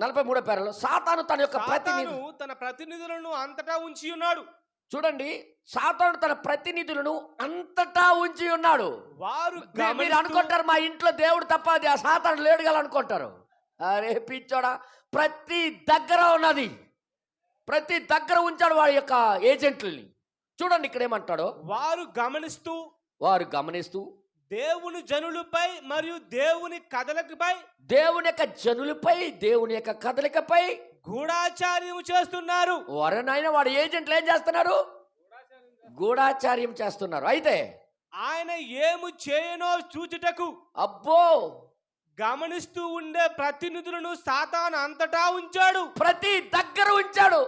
నలభై మూడో పేరలో సాతాను తన యొక్క ప్రతినిధి తన ప్రతినిధులను అంతటా ఉంచి ఉన్నాడు. చూడండి సాతాను తన ప్రతినిధులను అంతటా ఉంచి ఉన్నాడు. వారు మీరు అనుకుంటారు మా ఇంట్లో దేవుడు తప్ప అది ఆ సాతాను లేడు గల అనుకుంటారు. అరే పిచ్చోడా ప్రతి దగ్గర ఉన్నది. ప్రతి దగ్గర ఉంచాడు వాడి యొక్క ఏజెంట్లని చూడండి ఇక్కడ ఏమంటాడో. వారు గమనిస్తూ వారు గమనిస్తూ దేవుని జనులపై మరియు దేవుని కథలపై దేవుని యొక్క జనులపై దేవుని యొక్క కదలికపై గూఢాచార్యము చేస్తున్నారు. వరనైనా వాడి ఏజెంట్లు ఏం చేస్తున్నారు? గూఢాచార్యం చేస్తున్నారు. అయితే ఆయన ఏము చేయనో చూచుటకు అబ్బో! గమనిస్తూ ఉండే ప్రతినిధులను సాతాను అంతటా ఉంచాడు. ప్రతి దగ్గర ఉంచాడు.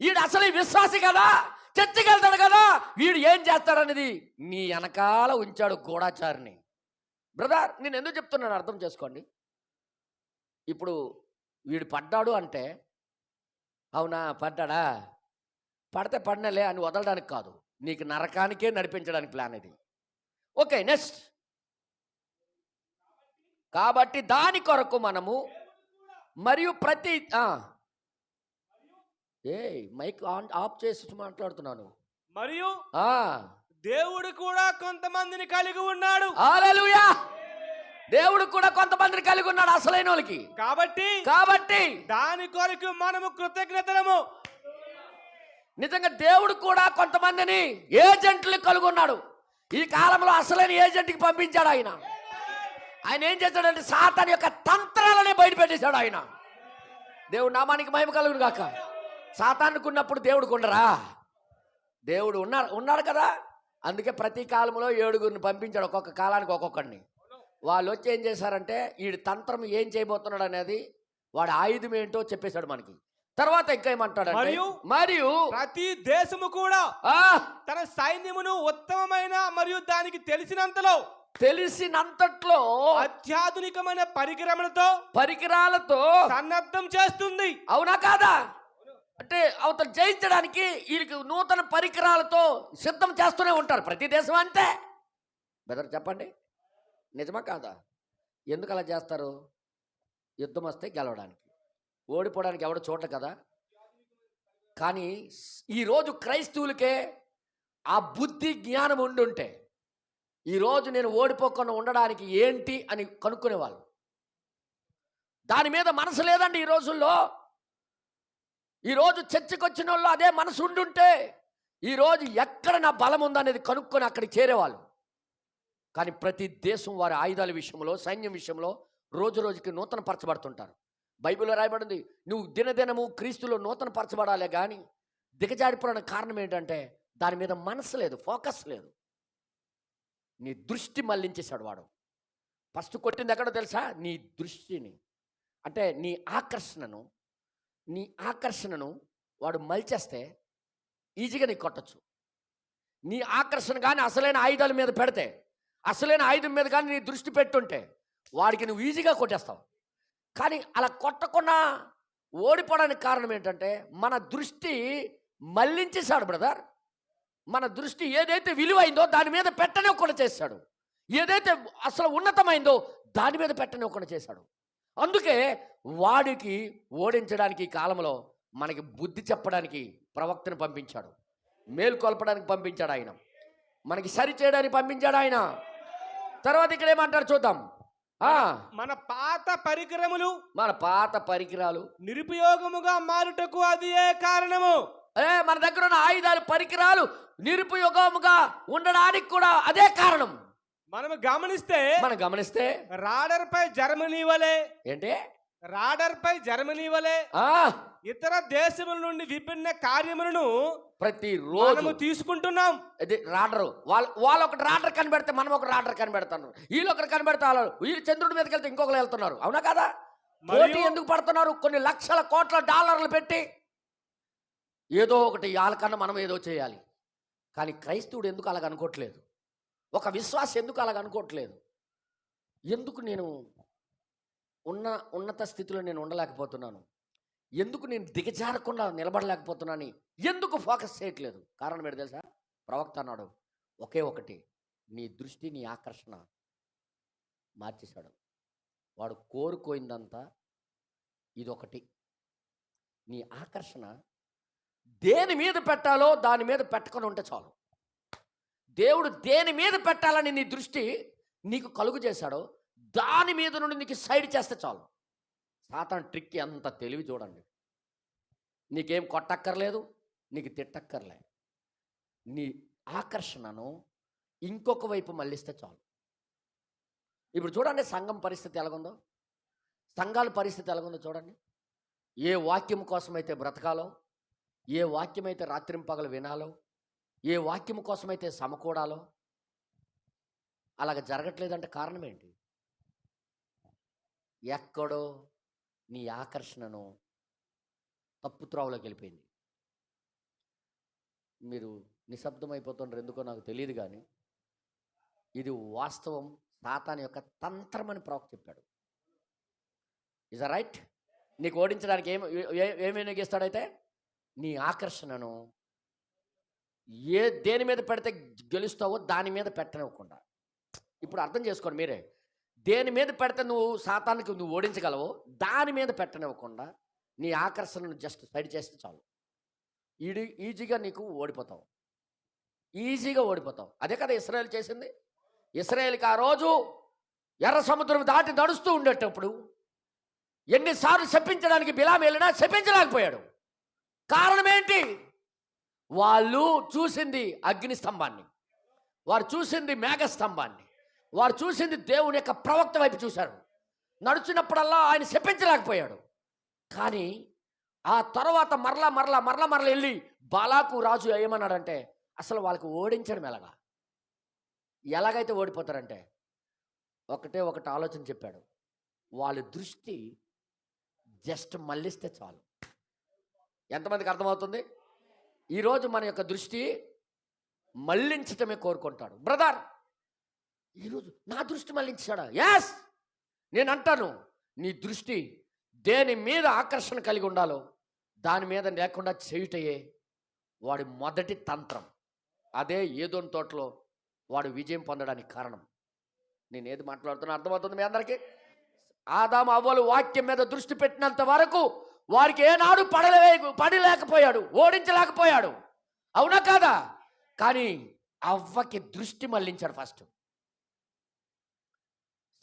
వీడు అసలు విశ్వాసి కదా? చర్చకెళ్తాడు కదా. వీడు ఏం చేస్తాడనేది నీ వెనకాల ఉంచాడు గూఢాచారిని బ్రదర్ నేను ఎందుకు చెప్తున్నాను అర్థం చేసుకోండి. ఇప్పుడు వీడు పడ్డాడు అంటే అవునా పడ్డాడా? పడితే పడినలే అని వదలడానికి కాదు. నీకు నరకానికే నడిపించడానికి ప్లాన్ ఇది. Okay next. కాబట్టి దాని కొరకు మనము మరియు ప్రతి ఏయ్ మైక్ ఆన్ ఆఫ్ చేసి మాట్లాడుతున్నాను. మరియు ఆ. దేవుడు కూడా కొంతమందిని కలిగి ఉన్నాడు. హల్లెలూయా. దేవుడు కూడా కొంతమందిని కలిగి ఉన్నాడు అసలైన వాళ్ళకి. కాబట్టి కాబట్టి దాని కొరకు మనము కృతజ్ఞతలము. నిజంగా దేవుడు కూడా కొంతమందిని ఏజెంట్లు కలిగి ఉన్నాడు. ఈ కాలంలో అసలైన ఏజెంట్కి పంపించాడు ఆయన. ఆయన ఏం చేశాడంటే సాతాన్ యొక్క తంత్రాలని బయటపెట్టేశాడు ఆయన. దేవుడు నామానికి మహిమ కలుగును కాక సాతానికి ఉన్నప్పుడు దేవుడికి ఉండరా దేవుడు ఉన్నాడు ఉన్నాడు కదా. అందుకే ప్రతి కాలంలో ఏడుగురిని పంపించాడు ఒక్కొక్క కాలానికి ఒక్కొక్కడిని. వాళ్ళు వచ్చి ఏం చేశారంటే వీడి తంత్రం ఏం చేయబోతున్నాడు అనేది వాడి ఆయుధం ఏంటో చెప్పేశాడు మనకి. తర్వాత ఇంకా ఏమంటాడంటే మరియు- మరియు ప్రతి దేశము కూడా ఆ! తన సైన్యమును ఉత్తమమైన మరియు దానికి తెలిసినంతలో తెలిసినంతట్లో అత్యాధునికమైన పరికరములతో పరికరాలతో సన్నద్ధం చేస్తుంది. అవునా కాదా? అంటే అవతల జయించడానికి వీరికి నూతన పరికరాలతో సిద్ధం చేస్తూనే ఉంటారు. ప్రతి దేశం అంతే. బెదర్ చెప్పండి. నిజమా కాదా? ఎందుకు అలా చేస్తారు? యుద్ధం వస్తే గెలవడానికి. ఓడిపోవడానికి ఎవడు చోట కదా? కానీ ఈరోజు క్రైస్తవులకే ఆ బుద్ధి జ్ఞానం ఉండుంటే ఈరోజు నేను ఓడిపోకుండా ఉండడానికి ఏంటి అని కనుక్కునేవాళ్ళు. దాని మీద మనసు లేదండి ఈ రోజుల్లో. ఈరోజు చర్చకు వచ్చిన వాళ్ళు అదే మనసు ఉండుంటే ఈరోజు ఎక్కడ నా బలం ఉందనేది కనుక్కొని అక్కడికి చేరేవాళ్ళు. కానీ ప్రతి దేశం వారి ఆయుధాల విషయంలో సైన్యం విషయంలో రోజు రోజుకి నూతన పరచబడుతుంటారు బైబిల్లో రాయబడింది నువ్వు దినదినము క్రీస్తులో నూతన పరచబడాలే కానీ దిగజారిపోవడానికి కారణం ఏంటంటే దాని మీద మనసు లేదు ఫోకస్ లేదు. నీ దృష్టి మళ్ళించేశాడు వాడు. ఫస్ట్ కొట్టింది ఎక్కడో తెలుసా? నీ దృష్టిని. అంటే నీ ఆకర్షణను నీ ఆకర్షణను వాడు మలిచేస్తే ఈజీగా నీకు కొట్టచ్చు. నీ ఆకర్షణ కానీ అసలైన ఆయుధాల మీద పెడితే అసలైన ఆయుధం మీద కానీ నీ దృష్టి పెట్టుంటే వాడికి నువ్వు ఈజీగా కొట్టేస్తావు. కానీ అలా కొట్టకుండా ఓడిపోవడానికి కారణం ఏంటంటే మన దృష్టి మళ్ళించేశాడు బ్రదర్. మన దృష్టి ఏదైతే విలువైందో దాని మీద పెట్టనివ్వకుండా చేశాడు. ఏదైతే అసలు ఉన్నతమైందో దాని మీద పెట్టనివ్వకుండా చేశాడు. అందుకే వాడికి ఓడించడానికి ఈ కాలంలో మనకి బుద్ధి చెప్పడానికి ప్రవక్తను పంపించాడు. మేల్కొల్పడానికి పంపించాడు ఆయన. మనకి సరి చేయడానికి పంపించాడు ఆయన. తర్వాత ఇక్కడ ఏమంటారు చూద్దాం. మన పాత పరికరములు మన పాత పరికరాలు. నిరుపయోగముగా మారుటకు అది ఏ కారణము? అదే మన దగ్గర ఉన్న ఆయుధాలు పరికరాలు నిరుపయోగముగా ఉండడానికి కూడా అదే కారణం. మనము గమనిస్తే మనం గమనిస్తే రాడర్ పై జర్మనీ వలె ఏంటి? రాడర్ పై జర్మనీ వలె ఇతర దేశముల నుండి విభిన్న కార్యములను ప్రతిరోజు మనము తీసుకుంటున్నాం. ఇది రాడరు. వాళ్ళు వాళ్ళు ఒకటి రాడర్ కనిపెడితే మనం ఒక రాడర్ కనిపెడతారు వీళ్ళు ఒకరు కనిపెడతారు వీళ్ళు చంద్రుడి మీదకి వెళ్తే ఇంకొకరు వెళ్తున్నారు. అవునా కదా? పోటీ ఎందుకు పడుతున్నారు? కొన్ని లక్షల కోట్ల డాలర్లు పెట్టి ఏదో ఒకటి వాళ్ళకన్నా మనం ఏదో చేయాలి. కానీ క్రైస్తవుడు ఎందుకు అలాగ అనుకోవట్లేదు? ఒక విశ్వాసం ఎందుకు అలాగ అనుకోవట్లేదు? ఎందుకు నేను ఉన్న ఉన్నత స్థితిలో నేను ఉండలేకపోతున్నాను? ఎందుకు నేను దిగజారకుండా నిలబడలేకపోతున్నాను ఎందుకు ఫోకస్ చేయట్లేదు? కారణం ఏంటి తెలుసా? ప్రవక్త అన్నాడు ఒకే ఒకటి నీ దృష్టి నీ ఆకర్షణ మార్చేశాడు. వాడు కోరుకోయిందంతా ఇదొకటి. నీ ఆకర్షణ దేని మీద పెట్టాలో దాని మీద పెట్టకుండా ఉంటే చాలు. దేవుడు దేని మీద పెట్టాలని నీ దృష్టి నీకు కలుగు చేశాడో దాని మీద నుండి నీకు సైడ్ చేస్తే చాలు. సాతాన్ ట్రిక్ అంత తెలివి చూడండి. నీకేం కొట్టక్కర్లేదు నీకు తిట్టక్కర్లే. నీ ఆకర్షణను ఇంకొక వైపు మళ్ళిస్తే చాలు. ఇప్పుడు చూడండి సంఘం పరిస్థితి ఎలాగుందో. సంఘాల పరిస్థితి ఎలాగుందో చూడండి. ఏ వాక్యం కోసమైతే బ్రతకాలో ఏ వాక్యమైతే రాత్రింపగలు వినాలో ఏ వాక్యం కోసమైతే సమకూడాలో అలాగ జరగట్లేదంటే కారణం ఏంటి ఎక్కడో నీ ఆకర్షణను తప్పు త్రోవలోకి వెళ్ళిపోయింది. మీరు నిశ్శబ్దం అయిపోతుండ్రు ఎందుకో నాకు తెలియదు కానీ ఇది వాస్తవం సాతాన్ యొక్క తంత్రం అని ప్రవక్త చెప్పాడు. ఇస్ రైట్ నీకు ఓడించడానికి ఏమి ఏమి ఏం వినియోగిస్తాడైతే నీ ఆకర్షణను ఏ దేని మీద పెడితే గెలుస్తావో దాని మీద పెట్టనివ్వకుండా. ఇప్పుడు అర్థం చేసుకోండి మీరే. దేని మీద పెడితే నువ్వు శాతానికి నువ్వు ఓడించగలవు దాని మీద పెట్టనివ్వకుండా నీ ఆకర్షణను జస్ట్ సైడ్ చేస్తే చాలు. ఈడి ఈజీగా నీకు ఓడిపోతావు. ఈజీగా ఓడిపోతావు. అదే కదా ఇస్రాయల్ చేసింది. ఇస్రాయల్కి ఆ రోజు ఎర్ర సముద్రం దాటి నడుస్తూ ఉండేటప్పుడు ఎన్నిసార్లు శపించడానికి బిలాం వెళ్ళినా శపించలేకపోయాడు. కారణం ఏంటి? వాళ్ళు చూసింది అగ్ని స్తంభాన్ని. వారు చూసింది మేఘ స్తంభాన్ని వారు చూసింది దేవుని యొక్క ప్రవక్త వైపు చూశారు. నడుచున్నప్పుడల్లా ఆయన శపించలేకపోయాడు. కానీ ఆ తర్వాత మరలా మరలా మరలా మరలా వెళ్ళి బాలాకు రాజు ఏమన్నాడంటే అసలు వాళ్ళకి ఓడించడం ఎలాగా? ఎలాగైతే ఓడిపోతారంటే? ఒకటే ఒకటి ఆలోచన చెప్పాడు. వాళ్ళ దృష్టి జస్ట్ మళ్ళిస్తే చాలు. ఎంతమందికి అర్థమవుతుంది? ఈరోజు మన యొక్క దృష్టి మళ్ళించటమే కోరుకుంటాడు. బ్రదర్ ఈరోజు నా దృష్టి మళ్ళించాడా ఎస్ నేను అంటాను నీ దృష్టి దేని మీద ఆకర్షణ కలిగి ఉండాలో దాని మీద లేకుండా చేయుటయే వాడి మొదటి తంత్రం. అదే ఏదోని తోటలో వాడు విజయం పొందడానికి కారణం. నేను ఏది మాట్లాడుతున్నా అర్థమవుతుంది మీ అందరికీ? ఆదాము అవ్వలు వాక్యం మీద దృష్టి పెట్టినంత వరకు వారికి ఏనాడు పడలే పడలేకపోయాడు ఓడించలేకపోయాడు. అవునా కాదా? కానీ అవ్వకి దృష్టి మళ్ళించాడు ఫస్ట్.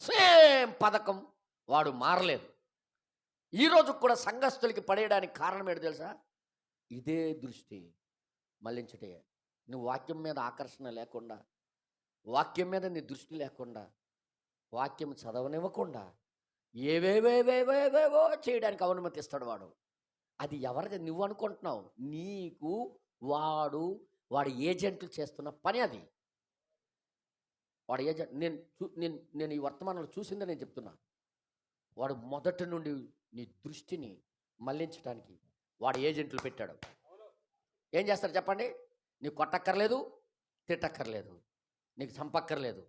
సేమ్ పథకం వాడు మారలేదు. ఈరోజు కూడా సంఘస్థులకి పడేయడానికి కారణం ఏంటి తెలుసా? ఇదే దృష్టి మళ్ళించటే. నువ్వు వాక్యం మీద ఆకర్షణ లేకుండా వాక్యం మీద నీ దృష్టి లేకుండా వాక్యం చదవనివ్వకుండా ఏవేవేవేవేవేవో చేయడానికి అనుమతిస్తాడు వాడు. అది ఎవరిది? నువ్వు అనుకుంటున్నావు. నీకు వాడు వాడి ఏజెంట్లు చేస్తున్న పని అది. వాడి ఏజెంట్ నేను చూ- నేను నేను ఈ వర్తమానంలో చూసిందే నేను చెప్తున్నా. వాడు మొదటి నుండి నీ దృష్టిని మళ్ళించడానికి వాడి ఏజెంట్లు పెట్టాడు. ఏం చేస్తారు చెప్పండి? నీకు కొట్టక్కర్లేదు తిట్టక్కర్లేదు. నీకు చంపక్కర్లేదు.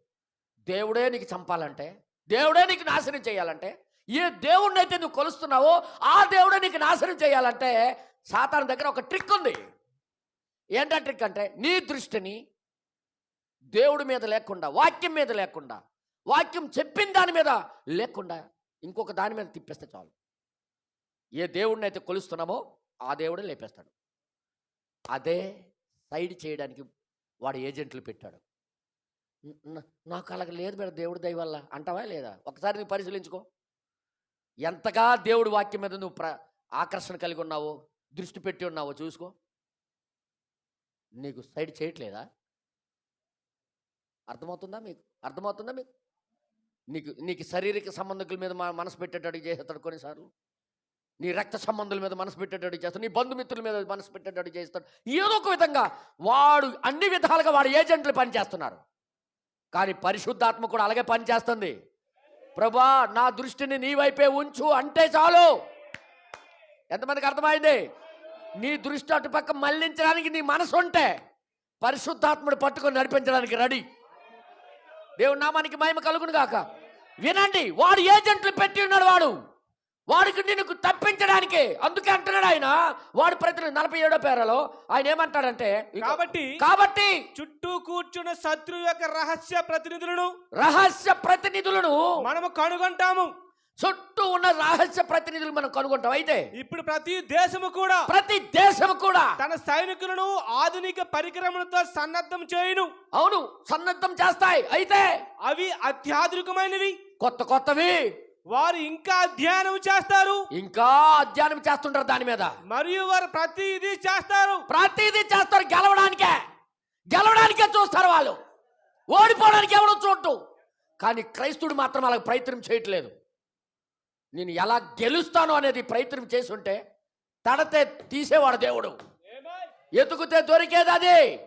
దేవుడే నీకు చంపాలంటే దేవుడే నీకు నాశనం చేయాలంటే ఏ దేవుడిని అయితే నువ్వు కొలుస్తున్నావో ఆ దేవుడే నీకు నాశనం చేయాలంటే సాతాను దగ్గర ఒక ట్రిక్ ఉంది. ఏంటా ట్రిక్ అంటే నీ దృష్టిని దేవుడి మీద లేకుండా వాక్యం మీద లేకుండా వాక్యం చెప్పిన దాని మీద లేకుండా ఇంకొక దాని మీద తిప్పేస్తే చాలు. ఏ దేవుడిని అయితే కొలుస్తున్నామో ఆ దేవుడే లేపేస్తాడు. అదే సైడ్ చేయడానికి వాడు ఏజెంట్లు పెట్టాడు. నాకు అలాగ లేదు మేడం దేవుడి దయ వల్ల. అంటావా లేదా? ఒకసారి నువ్వు పరిశీలించుకో. ఎంతగా దేవుడి వాక్యం మీద నువ్వు ప్ర ఆకర్షణ కలిగి ఉన్నావో దృష్టి పెట్టి ఉన్నావో చూసుకో. నీకు సైడ్ చేయట్లేదా? అర్థమవుతుందా మీకు? అర్థమవుతుందా మీకు? నీకు నీకు శారీరక సంబంధికుల మీద మా- మనసు పెట్టేటట్టు చేస్తాడు కొన్నిసార్లు. నీ రక్త సంబంధుల మీద మనసు పెట్టేటట్టు చేస్తాడు. నీ బంధుమిత్రుల మీద మనసు పెట్టేటట్టు చేస్తాడు. ఏదో ఒక విధంగా వాడు అన్ని విధాలుగా వాడు ఏజెంట్లు పనిచేస్తున్నారు. కానీ పరిశుద్ధాత్మ కూడా అలాగే పనిచేస్తుంది. ప్రభా నా దృష్టిని నీ వైపే ఉంచు అంటే చాలు. ఎంతమందికి అర్థమైంది? నీ దృష్టి అటుపక్క మళ్ళించడానికి నీ మనసు ఉంటే పరిశుద్ధాత్ముడు పట్టుకొని నడిపించడానికి రెడీ. దేవుడు నామానికి మహిమ కలుగును గాక. వినండి వాడు ఏజెంట్లు పెట్టి ఉన్నాడు వాడు. వాడికి నిన్ను తప్పించడానికి. అందుకే అంటున్నాడు ఆయన. వాడు ప్రతి నలభై ఏడో పేరలో ఆయన ఏమంటాడంటే కాబట్టి కాబట్టి చుట్టూ కూర్చున్న శత్రువు యొక్క రహస్య ప్రతినిధులను రహస్య ప్రతినిధులను మనము కనుగొంటాము. చుట్టూ ఉన్న రహస్య ప్రతినిధులు మనం కనుగొంటాం. అయితే ఇప్పుడు ప్రతి దేశము కూడా ప్రతి దేశం కూడా తన సైనికులను ఆధునిక పరికరములతో సన్నద్ధం చేయును. అవును సన్నద్ధం చేస్తాయి. అయితే అవి అత్యాధునికమైనవి. కొత్త కొత్తవి. వారు ఇంకా అధ్యయనం చేస్తారు. ఇంకా అధ్యయనం చేస్తుంటారు దాని మీద. మరియు వారు ప్రతిదీ చేస్తారు. ప్రతిదీ చేస్తారు గెలవడానికే. గెలవడానికే చూస్తారు వాళ్ళు. ఓడిపోవడానికి ఎవడో చూడటం కానీ క్రైస్తుడు మాత్రం అలా ప్రయత్నం చేయట్లేదు. నేను ఎలా గెలుస్తాను అనేది ప్రయత్నం చేసి ఉంటే తడతే తీసేవాడు దేవుడు. ఎతుకుతే దొరికేది అది.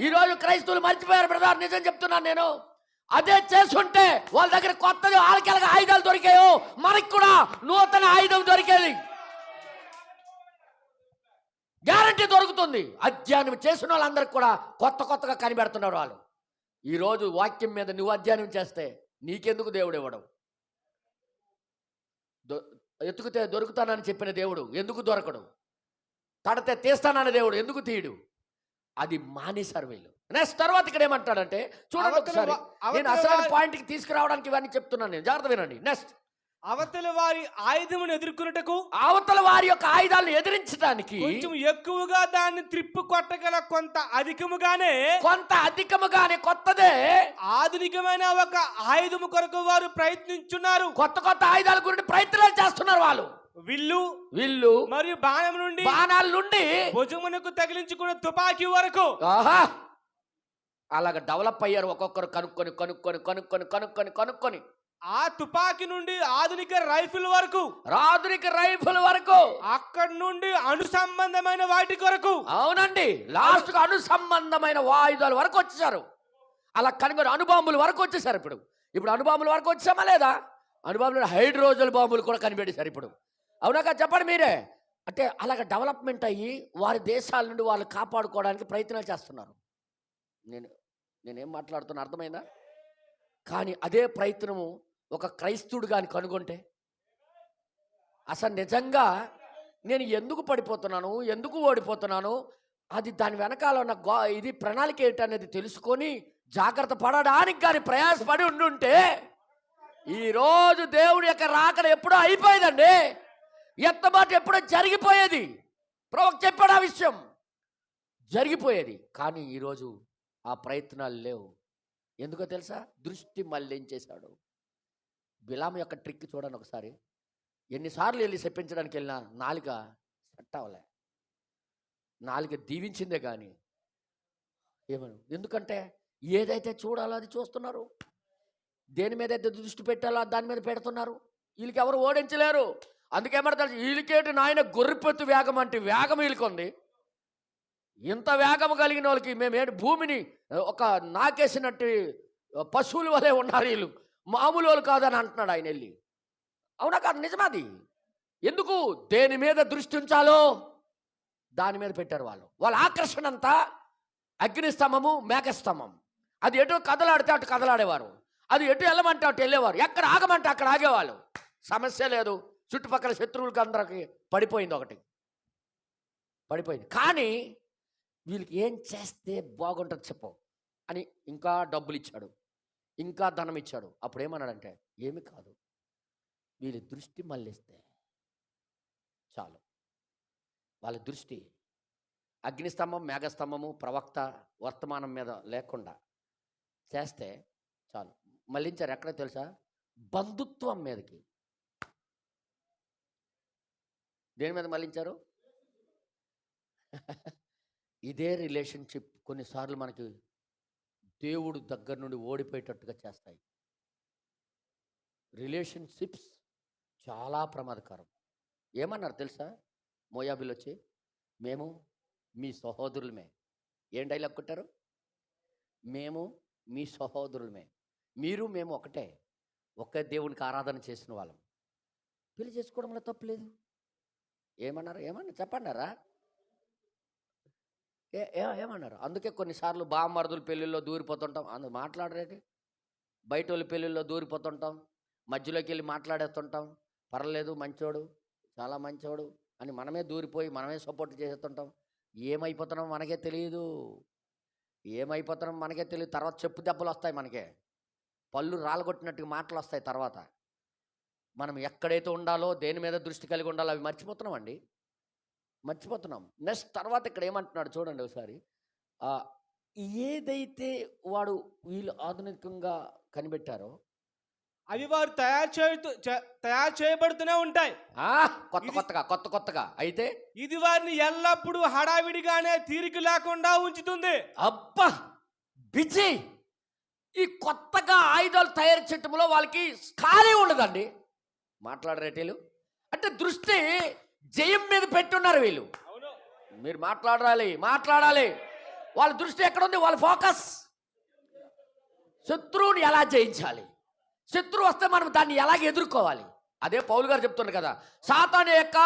ఈరోజు క్రైస్తవులు మర్చిపోయారు బ్రదర్. నిజం చెప్తున్నాను నేను. అదే చేస్తుంటే వాళ్ళ దగ్గర కొత్తది వాళ్ళకెళ్ళగా ఆయుధాలు దొరికాయో మనకి కూడా నూతన ఆయుధం దొరికేది. గ్యారంటీ దొరుకుతుంది. అధ్యయనం చేసిన వాళ్ళందరికీ కూడా కొత్త కొత్తగా కనిపెడుతున్నారు వాళ్ళు. ఈరోజు వాక్యం మీద నువ్వు అధ్యయనం చేస్తే నీకెందుకు దేవుడు ఇవ్వడం? దొ- దొరుకుతానని చెప్పిన దేవుడు ఎందుకు దొరకడు? తడితే తీస్తానన్న దేవుడు ఎందుకు తీయడు? అది మానేశారు వీళ్ళు. నెక్స్ట్ తర్వాత ఇక్కడ ఏమంటాడంటే చూడండి ఒకసారి. నేను అసలు పాయింట్కి తీసుకురావడానికి ఇవన్నీ చెప్తున్నాను నేను. జాగ్రత్త వినండి. నెక్స్ట్ అవతల వారి ఆయుధమును ఎదుర్కొనుటకు అవతల వారి యొక్క ఆయుధాలను ఎదిరించడానికి కొంచెం ఎక్కువగా దాన్ని త్రిప్పు కొట్టగల కొంత అధికముగానే కొంత అధికముగానే కొత్తదే ఆధునికమైన ఒక ఆయుధము కొరకు వారు ప్రయత్నించున్నారు. కొత్త కొత్త ఆయుధాల గురించి ప్రయత్నాలు చేస్తున్నారు వాళ్ళు. విల్లు వీళ్ళు మరియు బాణం నుండి బాణాల నుండి భుజమునకు తగిలించుకున్న తుపాకీ వరకు ఆహా! అలాగ డెవలప్ అయ్యారు ఒక్కొక్కరు కనుక్కొని కనుక్కొని కనుక్కొని కనుక్కొని కనుక్కొని. ఆ తుపాకీ నుండి ఆధునిక రైఫిల్ వరకు. రాదురికి రైఫిల్ వరకు. అక్కడి నుండి అణు సంబంధమైన వాటి కొరకు. అవునండి. లాస్ట్కు అణు సంబంధమైన వాయుధాల వరకు వచ్చేసారు. అలా కనుగొని అణుబాంబుల వరకు వచ్చేసారు ఇప్పుడు. ఇప్పుడు అణుబాంబుల వరకు వచ్చామా లేదా? అణుబాంబులు హైడ్రోజల్ బాంబులు కూడా కనిపెట్టేశారు ఇప్పుడు. అవునాక చెప్పండి మీరే. అంటే అలాగ డెవలప్మెంట్ అయ్యి వారి దేశాల నుండి వాళ్ళు కాపాడుకోవడానికి ప్రయత్నాలు చేస్తున్నారు. నేను నేనేం మాట్లాడుతున్నా అర్థమైందా? కానీ అదే ప్రయత్నము ఒక క్రైస్తుడు కానీ కనుగొంటే అసలు నిజంగా నేను ఎందుకు పడిపోతున్నాను ఎందుకు ఓడిపోతున్నాను అది దాని వెనకాల ఉన్న గో ఇది ప్రణాళిక ఏంటనేది తెలుసుకొని జాగ్రత్త పడడానికి కానీ ప్రయాసపడి ఉండుంటే ఈరోజు దేవుడి యొక్క రాకడ ఎప్పుడో అయిపోయేదండి. ఎత్తబాటు ఎప్పుడో జరిగిపోయేది. ప్రవక్త చెప్పాడు ఆ విషయం. జరిగిపోయేది. కానీ ఈరోజు ఆ ప్రయత్నాలు లేవు. ఎందుకో తెలుసా? దృష్టి మళ్ళించేశాడు. బిలాం యొక్క ట్రిక్ చూడండి ఒకసారి. ఎన్నిసార్లు వెళ్ళి చెప్పించడానికి వెళ్ళినా నాలుక సెట్ అవ్వలే. నాలుక దీవించిందే కానీ ఏమను? ఎందుకంటే ఏదైతే చూడాలో అది చూస్తున్నారు. దేని మీద అయితే దృష్టి పెట్టాలో దాని మీద పెడుతున్నారు. వీళ్ళకి ఎవరు ఓడించలేరు అందుకేమంటారు వీళ్ళకేటి నాయన గొర్రెపెత్తు వేగం అంటే వేగం వీళ్ళకుంది. ఇంత వేగం కలిగిన వాళ్ళకి మేమేంటి భూమిని ఒక నాకేసినట్టు పశువుల వలె ఉన్నారు వీళ్ళు. మామూలు వాళ్ళు కాదని అంటున్నాడు ఆయన వెళ్ళి. అవునా కాదు నిజమాది? ఎందుకు దేని మీద దృష్టి ఉంచాలో దాని మీద పెట్టారు వాళ్ళు. వాళ్ళ ఆకర్షణ అంతా అగ్నిస్తంభము మేఘస్తంభం అది ఎటు కదలాడితే అటు కదలాడేవారు. అది ఎటు వెళ్ళమంటే అటు వెళ్ళేవారు. ఎక్కడ ఆగమంటే అక్కడ ఆగేవాళ్ళు. సమస్య లేదు. చుట్టుపక్కల శత్రువులకి అందరికి పడిపోయింది ఒకటి. పడిపోయింది. కానీ వీళ్ళకి ఏం చేస్తే బాగుంటుంది చెప్పు అని ఇంకా డబ్బులు ఇచ్చాడు ఇంకా ధనం ఇచ్చాడు అప్పుడు ఏమన్నాడంటే ఏమి కాదు. వీళ్ళ దృష్టి మళ్ళిస్తే చాలు. వాళ్ళ దృష్టి అగ్నిస్తంభం మేఘస్తంభము ప్రవక్త వర్తమానం మీద లేకుండా చేస్తే చాలు. మళ్ళించారు. ఎక్కడ తెలుసా? బంధుత్వం మీదకి. దేని మీద మళ్ళించారు? ఇదే రిలేషన్షిప్ కొన్నిసార్లు మనకి దేవుడు దగ్గర నుండి ఓడిపోయేటట్టుగా చేస్తాయి. రిలేషన్షిప్స్ చాలా ప్రమాదకరం. ఏమన్నారు తెలుసా? మోయాబిల్ వచ్చి మేము మీ సహోదరులమే. ఏం డైలాగ్ కొట్టారు? మేము మీ సహోదరులమే. మీరు మేము ఒకటే. ఒకే దేవునికి ఆరాధన చేసిన వాళ్ళం. పెళ్ళి చేసుకోవడంలో తప్పులేదు ఏమన్నారు? ఏమన్నా చెప్పన్నారా? ఏ ఏమన్నారు? అందుకే కొన్నిసార్లు బామ్మరుదుల పెళ్ళిళ్ళలో దూరిపోతుంటాం. అందు మాట్లాడరేటి? బయట వాళ్ళ పెళ్ళిళ్ళలో దూరిపోతుంటాం. మధ్యలోకి వెళ్ళి మాట్లాడేస్తుంటాం. పర్లేదు మంచోడు చాలా మంచోడు అని మనమే దూరిపోయి మనమే సపోర్ట్ చేస్తుంటాం ఏమైపోతున్నాం మనకే తెలియదు ఏమైపోతున్నాం మనకే తెలియదు తర్వాత చెప్పు దెబ్బలు వస్తాయి మనకే. పళ్ళు రాలగొట్టినట్టుగా మాటలు వస్తాయి తర్వాత. మనం ఎక్కడైతే ఉండాలో దేని మీద దృష్టి కలిగి ఉండాలో అవి మర్చిపోతున్నామండి. మర్చిపోతున్నాం. నెక్స్ట్ తర్వాత ఇక్కడ ఏమంటున్నాడు చూడండి ఒకసారి. ఏదైతే వాడు వీళ్ళు ఆధునికంగా కనిపెట్టారో అవి వారు తయారు చేయుతూ చే- తయారు చేయబడుతూనే ఉంటాయి. కొత్త కొత్తగా కొత్త కొత్తగా. అయితే ఇది వారిని ఎల్లప్పుడూ హడావిడిగానే తీరిక లేకుండా ఉంచుతుంది. అబ్బా! బిజీ! ఈ కొత్తగా ఆయుధాలు తయారు చేయటంలో వాళ్ళకి ఖాళీ ఉండదండి. మాట్లాడరేటీలు అంటే దృష్టి జయం మీద పెట్టున్నారు వీళ్ళు. మీరు మాట్లాడాలి మాట్లాడాలి. వాళ్ళ దృష్టి ఎక్కడ ఉంది వాళ్ళ ఫోకస్. శత్రువుని ఎలా జయించాలి? శత్రువు వస్తే మనం దాన్ని ఎలాగ ఎదుర్కోవాలి? అదే పౌలు గారు చెప్తున్నారు కదా సాతాను యొక్క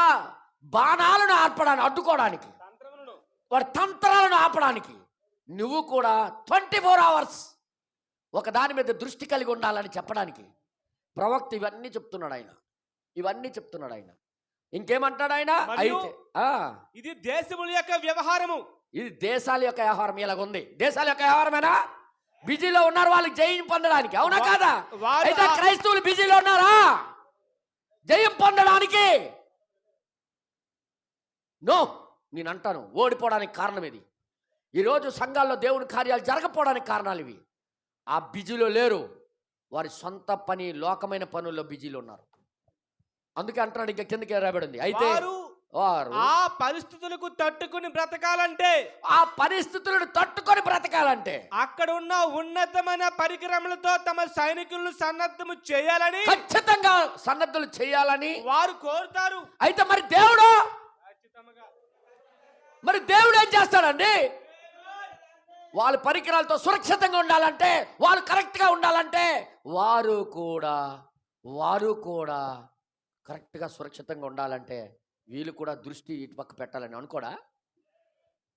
బాణాలను ఆర్పడానికి అడ్డుకోవడానికి. వాడి తంత్రాలను ఆపడానికి. నువ్వు కూడా ట్వంటీ ఫోర్ అవర్స్ ఒక దాని మీద దృష్టి కలిగి ఉండాలని చెప్పడానికి ప్రవక్త ఇవన్నీ చెప్తున్నాడు ఆయన. ఇవన్నీ చెప్తున్నాడు ఆయన. ఇంకేమంటాడు ఆయన అయితే ఇది దేశముల యొక్క వ్యవహారము. ఇది దేశాల యొక్క వ్యవహారం ఇలాగుంది. దేశాల యొక్క వ్యవహారమేనా? బిజీలో ఉన్నారు వాళ్ళకి జయం పొందడానికి. అవునా కాదా? అయితే క్రైస్తవులు బిజీలో ఉన్నారా? జయం పొందడానికి. నో నేను అంటాను ఓడిపోవడానికి కారణం ఇది ఈరోజు సంఘాల్లో దేవుని కార్యాలు జరగపోవడానికి కారణాలు ఇవి. ఆ బిజీలో లేరు. వారి సొంత పని లోకమైన పనుల్లో బిజీలో ఉన్నారు. అందుకే అంటున్నాడు ఇంకా కిందకి రాబడింది. అయితే వారు ఆ పరిస్థితులకు తట్టుకుని బ్రతకాలంటే ఆ పరిస్థితులను తట్టుకొని బ్రతకాలంటే అక్కడ ఉన్న ఉన్నతమైన పరికరములతో తమ సైనికులను సన్నద్ధము చేయాలని ఖచ్చితంగా సన్నద్ధులు చేయాలని వారు కోరుతారు. అయితే మరి దేవుడు. మరి దేవుడు ఏం చేస్తాడండి? వాళ్ళ పరికరాలతో సురక్షితంగా ఉండాలంటే వాళ్ళు కరెక్ట్గా ఉండాలంటే వారు కూడా వారు కూడా కరెక్ట్గా సురక్షితంగా ఉండాలంటే వీళ్ళు కూడా దృష్టి ఇటు పక్క పెట్టాలని అనుకోడా?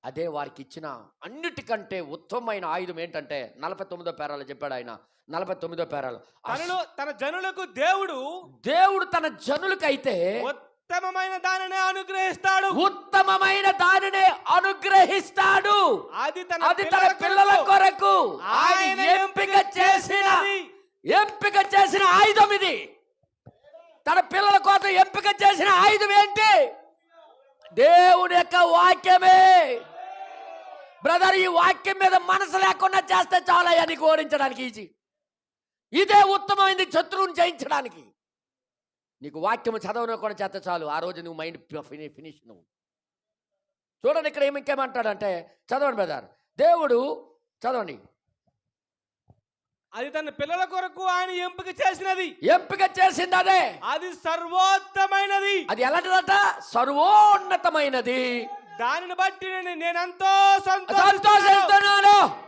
అదే వారికి ఇచ్చిన అన్నిటికంటే ఉత్తమమైన ఆయుధం ఏంటంటే నలభై తొమ్మిదో పేరాలు చెప్పాడు ఆయన. నలభై తొమ్మిదో పేరాలు. తనను తన జనులకు దేవుడు దేవుడు తన జనులకైతే ఉత్తమమైన దానిని అనుగ్రహిస్తాడు. ఉత్తమమైన దానినే అనుగ్రహిస్తాడు. అది తన అది తన పిల్లల కొరకు. ఆయన ఎంపిక చేసిన ఎంపిక చేసిన ఆయుధం ఇది. తన పిల్లల కోసం ఎంపిక చేసిన ఆయుధం ఏంటి? దేవుని యొక్క వాక్యమే. బ్రదర్ ఈ వాక్యం మీద మనసు లేకుండా చేస్తే చాలయ్యా నీకు ఓడించడానికి ఈజీ. ఇదే ఉత్తమమైంది శత్రువుని జయించడానికి. నీకు వాక్యము చదవను కూడా చేస్తే చాలు. ఆ రోజు నువ్వు మైండ్ ఫినిష్ నువ్వు. చూడండి ఇక్కడ ఏమి ఇంకేమంటాడంటే చదవండి బ్రదర్. దేవుడు చదవండి. అది తన పిల్లల కొరకు ఆయన ఎంపిక చేసినది. ఎంపిక చేసింది అదే. అది సర్వోత్తమైనది. అది ఎలాంటిదట? సర్వోన్నతమైనది. దానిని బట్టి నేను- నేనెంతో సంతోషిస్తున్నాను. సంతోషిస్తున్నాను.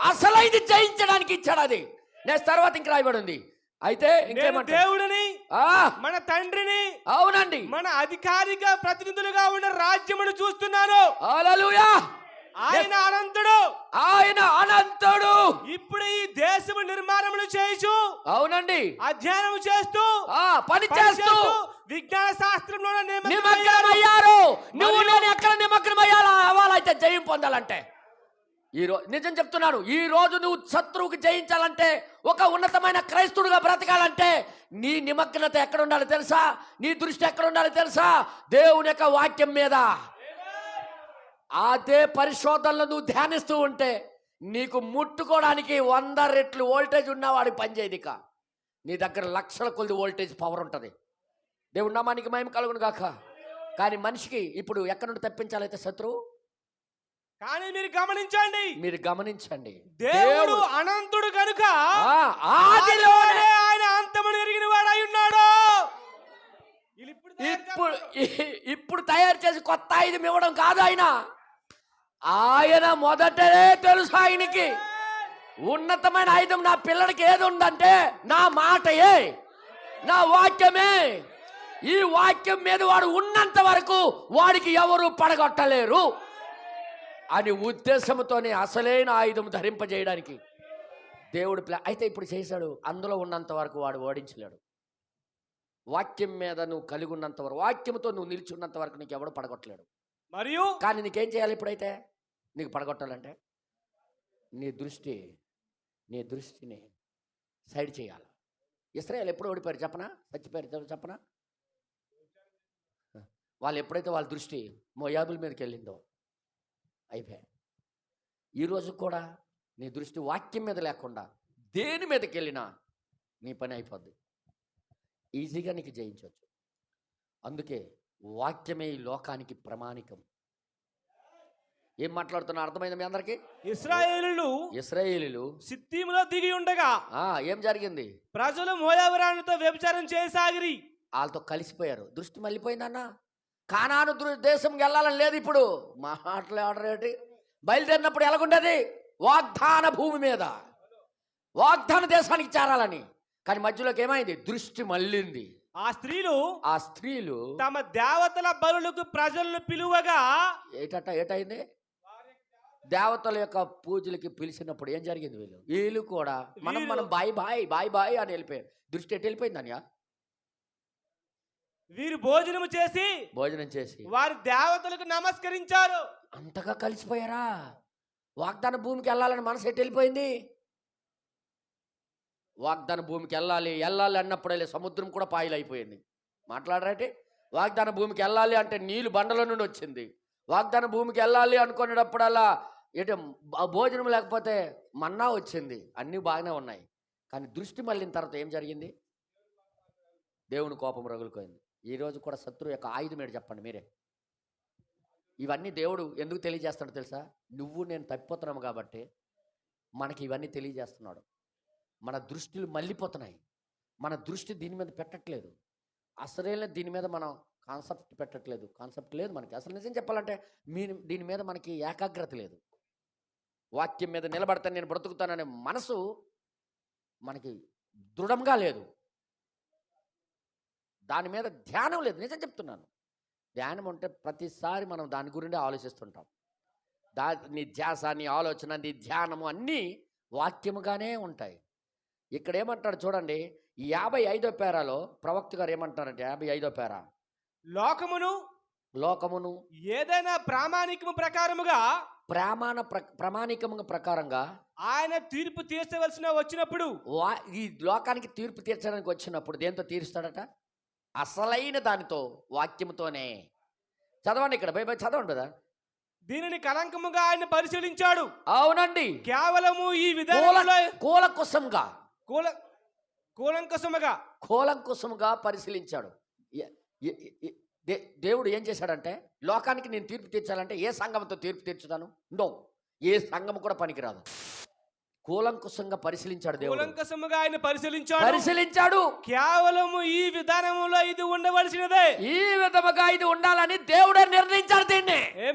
అసలైది జయించడానికి ఇచ్చాడు అది. నెక్స్ట్ తర్వాత ఇంక రాయబడి ఉంది అయితే నేను దేవుడిని ఆ, మన తండ్రిని అవునండి. మన అధికారిక ప్రతినిధులుగా ఉన్న రాజ్యమును చూస్తున్నాను. హల్లెలూయా. ఆయన అనంతుడు. ఆయన అనంతుడు. ఇప్పుడు ఈ దేశము నిర్మాణములు చేయుచు అవునండి. అధ్యయనం చేస్తూ ఆ పని చేస్తూ విజ్ఞాన శాస్త్రంలో నిమగ్నమయ్యారు. నువ్వు నేను ఎక్కడ నిమగ్నమయ్యాలా? అవ్వాలైతే జయం పొందాలంటే. ఈ రోజు నిజం చెప్తున్నాను. ఈ రోజు నువ్వు శత్రువుకి జయించాలంటే ఒక ఉన్నతమైన క్రైస్తుడుగా బ్రతకాలంటే నీ నిమగ్నత ఎక్కడ ఉండాలి తెలుసా? నీ దృష్టి ఎక్కడ ఉండాలి తెలుసా? దేవుని యొక్క వాక్యం మీద. అదే పరిశోధనలో నువ్వు ధ్యానిస్తూ ఉంటే నీకు ముట్టుకోవడానికి వంద రెట్లు వోల్టేజ్ ఉన్నవాడికి పనిచేయదు ఇక. నీ దగ్గర లక్షల కొద్ది వోల్టేజ్ పవర్ ఉంటుంది. దేవుడు నామానికి మహిమ కలుగును గాక. కానీ మనిషికి ఇప్పుడు ఎక్కడి నుండి తప్పించాలైతే శత్రువు కానీ మీరు గమనించండి. మీరు గమనించండి. దేవుడు అనంతుడు ఆదిలోనే ఆదిలోనే ఆయన అంతమును ఎరిగిన వాడై ఉన్నాడు. ఇప్పుడు ఇప్పుడు తయారు చేసి కొత్త ఆయుధం ఇవ్వడం కాదు ఆయన. ఆయన మొదటే తెలుసు ఆయనకి? ఉన్నతమైన ఆయుధం నా పిల్లడికి ఏది ఉందంటే నా మాటయే నా వాక్యమే. ఈ వాక్యం మీద వాడు ఉన్నంత వరకు వాడికి ఎవరు పడగొట్టలేరు అని ఉద్దేశంతోనే అసలైన ఆయుధం ధరింపజేయడానికి దేవుడు ప్లా అయితే ఇప్పుడు చేశాడు. అందులో ఉన్నంత వరకు వాడు ఓడించలేడు. వాక్యం మీద నువ్వు కలిగి ఉన్నంత వరకు వాక్యంతో నువ్వు నిలిచి ఉన్నంత వరకు నీకు ఎవడు పడగొట్టలేడు. మరియు కానీ నీకేం చేయాలి ఇప్పుడైతే? నీకు పడగొట్టాలంటే నీ దృష్టి నీ దృష్టిని సైడ్ చేయాలి. ఇస్రాయల్ ఎప్పుడు ఓడిపోయారు చెప్పనా? చచ్చిపోయారు చెప్పనా? వాళ్ళు ఎప్పుడైతే వాళ్ళ దృష్టి మోయాబుల మీదకి వెళ్ళిందో అయిపోయాయి. ఈరోజు కూడా నీ దృష్టి వాక్యం మీద లేకుండా దేని మీదకి వెళ్ళినా నీ పని అయిపోద్ది. ఈజీగా నీకు జయించవచ్చు అందుకే వాక్యమే ఈ లోకానికి ప్రమాణికం. ఏం మాట్లాడుతున్నా? అర్థమైంది మీ అందరికీ? ఇస్రాయేలులు ఇస్రాయేలీలు. సిత్తీములో దిగి ఉండగా ఆ, ఏం జరిగింది? ప్రజలు మోయావరానితో వ్యభిచారం చేయసాగిరి వాళ్ళతో కలిసిపోయారు. దృష్టి మళ్ళీపోయిందన్న? కానాను దేశంకి వెళ్ళాలని లేదు ఇప్పుడు. మాట్లాడరేటి బయలుదేరినప్పుడు ఎలాగుండేది? వాగ్దాన భూమి మీద. వాగ్దాన దేశానికి చేరాలని. కానీ మధ్యలోకి ఏమైంది? దృష్టి మళ్ళింది. ఆ స్త్రీలు ఆ స్త్రీలు తమ దేవతల బలులకు ప్రజలను పిలువగా ఏటట ఏటైంది దేవతల యొక్క పూజలకి పిలిచినప్పుడు ఏం జరిగింది వీళ్ళు? వీళ్ళు కూడా మనం మనం బాయ్ బాయ్ బాయ్ బాయ్ అని వెళ్ళిపోయారు. దృష్టి ఎటు వెళ్ళిపోయింది అన్యా వీరు భోజనము చేసి భోజనం చేసి వారి దేవతలకు నమస్కరించారు. అంతగా కలిసిపోయారా? వాగ్దాన భూమికి వెళ్ళాలని మనసు ఎటు వెళ్ళిపోయింది? వాగ్దాన భూమికి వెళ్ళాలి వెళ్ళాలి అన్నప్పుడే సముద్రం కూడా పాయలైపోయింది. మాట్లాడరాటి వాగ్దాన భూమికి వెళ్ళాలి అంటే నీళ్ళు బండల నుండి వచ్చింది. వాగ్దాన భూమికి వెళ్ళాలి అనుకునేటప్పుడల్లా ఎటు భోజనం లేకపోతే మన్నా వచ్చింది. అన్నీ బాగానే ఉన్నాయి. కానీ దృష్టి మళ్ళిన తర్వాత ఏం జరిగింది? దేవుని కోపం రగులుకోయింది. ఈరోజు కూడా శత్రువు యొక్క ఆయుధం ఏంటి చెప్పండి మీరే. ఇవన్నీ దేవుడు ఎందుకు తెలియజేస్తాడో తెలుసా? నువ్వు నేను తప్పిపోతున్నాము కాబట్టి మనకి ఇవన్నీ తెలియజేస్తున్నాడు. మన దృష్టిలు మళ్ళీపోతున్నాయి. మన దృష్టి దీని మీద పెట్టట్లేదు. అసలైన దీని మీద మనం కాన్సెప్ట్ పెట్టట్లేదు. కాన్సెప్ట్ లేదు మనకి. అసలు నిజం చెప్పాలంటే మీ దీని మీద మనకి ఏకాగ్రత లేదు. వాక్యం మీద నిలబడతాను నేను బ్రతుకుతాననే మనసు మనకి దృఢంగా లేదు. దాని మీద ధ్యానం లేదు. నిజం చెప్తున్నాను. ధ్యానం ఉంటే ప్రతిసారి మనం దాని గురించి ఆలోచిస్తుంటాం. దా నీ ధ్యాస నీ ఆలోచన నీ ధ్యానము అన్నీ వాక్యముగానే ఉంటాయి. ఇక్కడ ఏమంటాడు చూడండి ఈ యాభై ఐదో పేరాలో ప్రవక్త గారు ఏమంటారంటే యాభై ఐదో పేరా? లోకమును లోకమును ఏదైనా ప్రామాణికము ప్రకారముగా ప్రమాణ ప్ర ప్రమాణికము ప్రకారంగా ఆయన తీర్పు తీర్చవలసిన వచ్చినప్పుడు ఈ లోకానికి తీర్పు తీర్చడానికి వచ్చినప్పుడు దేంతో తీరుస్తాడట? అసలైన దానితో వాక్యముతోనే. చదవండి ఇక్కడ బై బై చదవండి కదా దీనిని కలంకముగా ఆయన పరిశీలించాడు. అవునండి. కేవలము ఈ కూల విధానంలో కూలకుశంగా కూల కూలంకసముగా. కూలంకుశముగా పరిశీలించాడు. దే- దేవుడు ఏం చేశాడంటే లోకానికి నేను తీర్పు తీర్చాలంటే ఏ సంఘంతో తీర్పు తీర్చుతాను? నో. ఏ సంఘం కూడా పనికిరాదు. కూలంకుశంగా పరిశీలించాడు దేవుడు. ఆయన పరిశీలించాడు. పరిశీలించాడు. కేవలము ఈ విధానములో ఇది ఉండవలసినదే. ఈ విధముగా ఇది ఉండాలని దేవుడే నిర్ణయించాడు దీన్ని.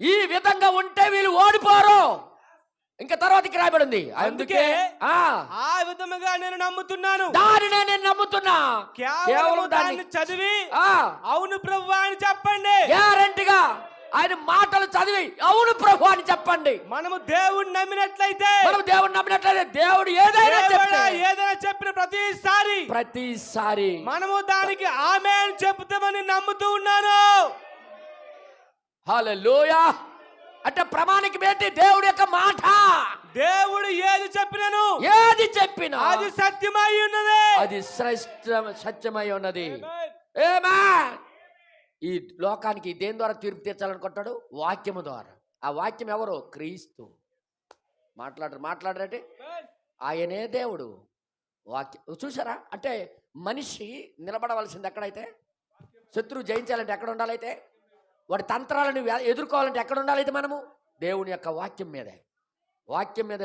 ఈ విధంగా ఉంటే వీళ్ళు ఓడిపోరు. ఇంకా తర్వాతకి రాయబడి ఉంది అందుకే ఆ. ఆ విధముగా నేను నమ్ముతున్నాను. దానినే నేను నమ్ముతున్నా. కేవలం దాన్ని చదివి ఆ. అవును ప్రభు అని చెప్పండి. గ్యారంటీగా ఆయన మాటలు చదివి అవును ప్రభు అని చెప్పండి. మనము దేవుణ్ణి నమ్మినట్లయితే మనం దేవుడు నమ్మినట్లయితే దేవుడు ఏదైనా దేవుడు ఏదైనా చెప్పిన ప్రతిసారి ప్రతిసారి మనము దానికి ఆమె చెప్తామని నమ్ముతూ ఉన్నాను. హల్లెలూయా. అంటే ప్రమాణికం ఏంటి దేవుడి యొక్క మాట. దేవుడు ఏది చెప్పినను? ఏది చెప్పినా? అది సత్యమై ఉన్నది. అది శ్రేష్ట సత్యమై ఉన్నది. ఏమా ఈ లోకానికి దేని ద్వారా తీర్పు తీర్చాలనుకుంటాడు? వాక్యము ద్వారా. ఆ వాక్యం ఎవరు? క్రీస్తు. మాట్లాడరు మాట్లాడరంటే. ఆయనే దేవుడు. వాక్యం చూసారా అంటే మనిషి నిలబడవలసింది ఎక్కడైతే? శత్రువు జయించాలంటే ఎక్కడ ఉండాలైతే? వాడి తంత్రాలను ఎదుర్కోవాలంటే ఎక్కడ ఉండాలైతే మనము? దేవుని యొక్క వాక్యం మీదే. వాక్యం మీద